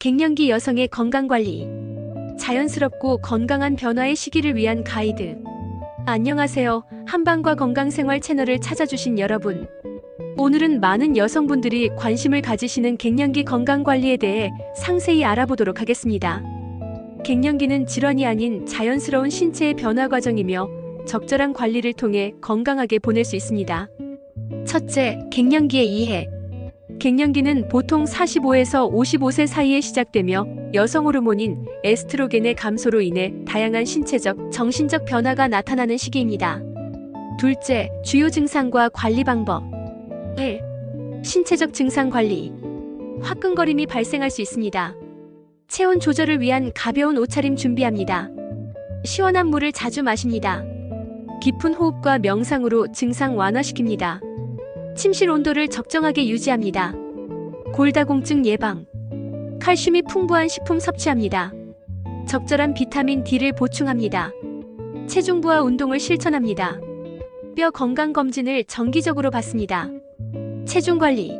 갱년기 여성의 건강관리. 자연스럽고 건강한 변화의 시기를 위한 가이드. 안녕하세요. 한방과 건강생활 채널을 찾아주신 여러분. 오늘은 많은 여성분들이 관심을 가지시는 갱년기 건강관리에 대해 상세히 알아보도록 하겠습니다. 갱년기는 질환이 아닌 자연스러운 신체의 변화 과정이며 적절한 관리를 통해 건강하게 보낼 수 있습니다. 첫째, 갱년기의 이해. 갱년기는 보통 45에서 55세 사이에 시작되며 여성 호르몬인 에스트로겐의 감소로 인해 다양한 신체적, 정신적 변화가 나타나는 시기입니다. 둘째, 주요 증상과 관리 방법. 1. 신체적 증상 관리. 화끈거림이 발생할 수 있습니다. 체온 조절을 위한 가벼운 옷차림 준비합니다. 시원한 물을 자주 마십니다. 깊은 호흡과 명상으로 증상 완화시킵니다. 침실 온도를 적정하게 유지합니다. 골다공증 예방. 칼슘이 풍부한 식품 섭취합니다. 적절한 비타민 D를 보충합니다. 체중부와 운동을 실천합니다. 뼈 건강 검진을 정기적으로 받습니다. 체중 관리.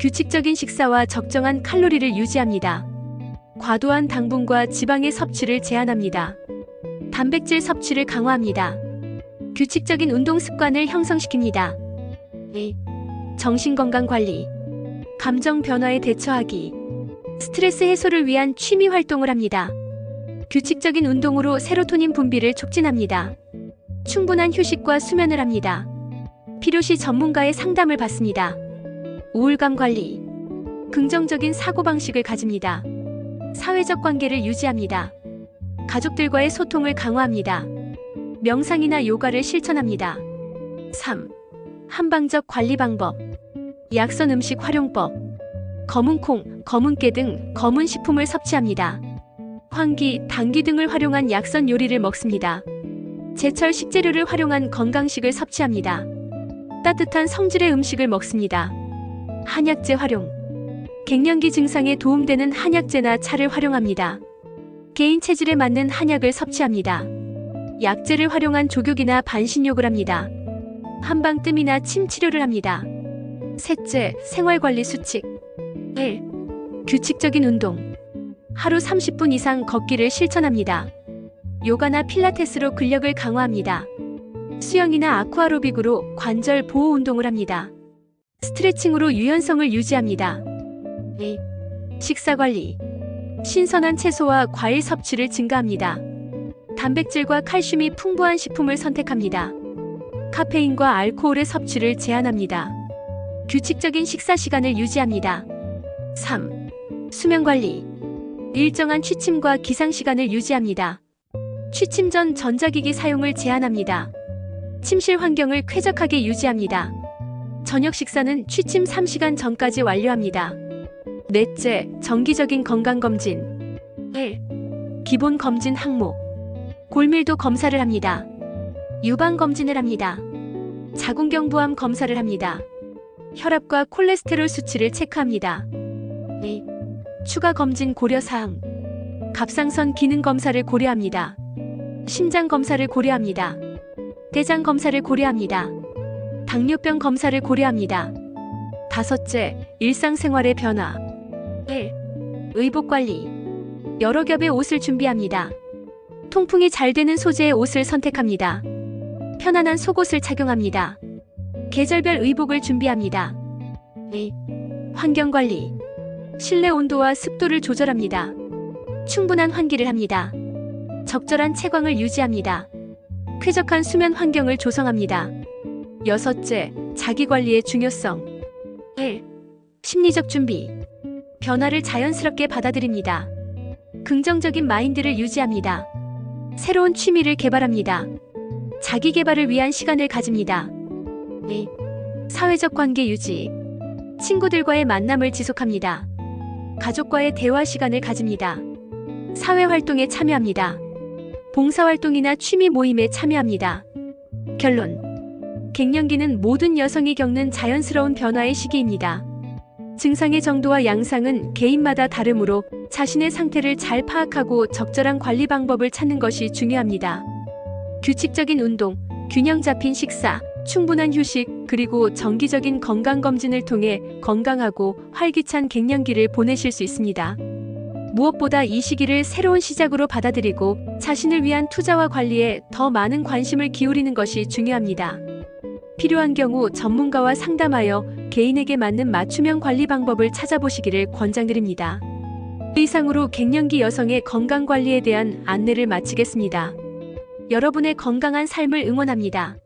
규칙적인 식사와 적정한 칼로리를 유지합니다. 과도한 당분과 지방의 섭취를 제한합니다. 단백질 섭취를 강화합니다. 규칙적인 운동 습관을 형성시킵니다. 2. 정신건강 관리. 감정 변화에 대처하기. 스트레스 해소를 위한 취미 활동을 합니다. 규칙적인 운동으로 세로토닌 분비를 촉진합니다. 충분한 휴식과 수면을 합니다. 필요시 전문가의 상담을 받습니다. 우울감 관리. 긍정적인 사고방식을 가집니다. 사회적 관계를 유지합니다. 가족들과의 소통을 강화합니다. 명상이나 요가를 실천합니다. 3. 한방적 관리 방법. 약선 음식 활용법. 검은 콩, 검은 깨 등 검은 식품을 섭취합니다. 황기, 당귀 등을 활용한 약선 요리를 먹습니다. 제철 식재료를 활용한 건강식을 섭취합니다. 따뜻한 성질의 음식을 먹습니다. 한약재 활용. 갱년기 증상에 도움되는 한약재나 차를 활용합니다. 개인 체질에 맞는 한약을 섭취합니다. 약재를 활용한 족욕이나 반신욕을 합니다. 한방뜸이나 침 치료를 합니다. 셋째, 생활관리 수칙. 1. 규칙적인 운동. 하루 30분 이상 걷기를 실천합니다. 요가나 필라테스로 근력을 강화합니다. 수영이나 아쿠아로빅으로 관절 보호 운동을 합니다. 스트레칭으로 유연성을 유지합니다. 2. 식사 관리. 신선한 채소와 과일 섭취를 증가합니다. 단백질과 칼슘이 풍부한 식품을 선택합니다. 카페인과 알코올의 섭취를 제한합니다. 규칙적인 식사 시간을 유지합니다. 3. 수면 관리. 일정한 취침과 기상 시간을 유지합니다. 취침 전 전자기기 사용을 제한합니다. 침실 환경을 쾌적하게 유지합니다. 저녁 식사는 취침 3시간 전까지 완료합니다. 넷째, 정기적인 건강검진. 1. 기본 검진 항목. 골밀도 검사를 합니다. 유방 검진을 합니다. 자궁경부암 검사를 합니다. 혈압과 콜레스테롤 수치를 체크합니다. 2. 추가 검진 고려 사항. 갑상선 기능 검사를 고려합니다. 심장 검사를 고려합니다. 대장 검사를 고려합니다. 당뇨병 검사를 고려합니다. 다섯째, 일상생활의 변화. 1. 의복 관리. 여러 겹의 옷을 준비합니다. 통풍이 잘 되는 소재의 옷을 선택합니다. 편안한 속옷을 착용합니다. 계절별 의복을 준비합니다. 2. 환경 관리. 실내 온도와 습도를 조절합니다. 충분한 환기를 합니다. 적절한 채광을 유지합니다. 쾌적한 수면 환경을 조성합니다. 여섯째, 자기 관리의 중요성. 1. 심리적 준비. 변화를 자연스럽게 받아들입니다. 긍정적인 마인드를 유지합니다. 새로운 취미를 개발합니다. 자기 개발을 위한 시간을 가집니다. 2. 사회적 관계 유지. 친구들과의 만남을 지속합니다. 가족과의 대화 시간을 가집니다. 사회 활동에 참여합니다. 봉사활동이나 취미 모임에 참여합니다. 결론. 갱년기는 모든 여성이 겪는 자연스러운 변화의 시기입니다. 증상의 정도와 양상은 개인마다 다르므로 자신의 상태를 잘 파악하고 적절한 관리 방법을 찾는 것이 중요합니다. 규칙적인 운동, 균형 잡힌 식사, 충분한 휴식, 그리고 정기적인 건강검진을 통해 건강하고 활기찬 갱년기를 보내실 수 있습니다. 무엇보다 이 시기를 새로운 시작으로 받아들이고 자신을 위한 투자와 관리에 더 많은 관심을 기울이는 것이 중요합니다. 필요한 경우 전문가와 상담하여 개인에게 맞는 맞춤형 관리 방법을 찾아보시기를 권장드립니다. 이상으로 갱년기 여성의 건강 관리에 대한 안내를 마치겠습니다. 여러분의 건강한 삶을 응원합니다.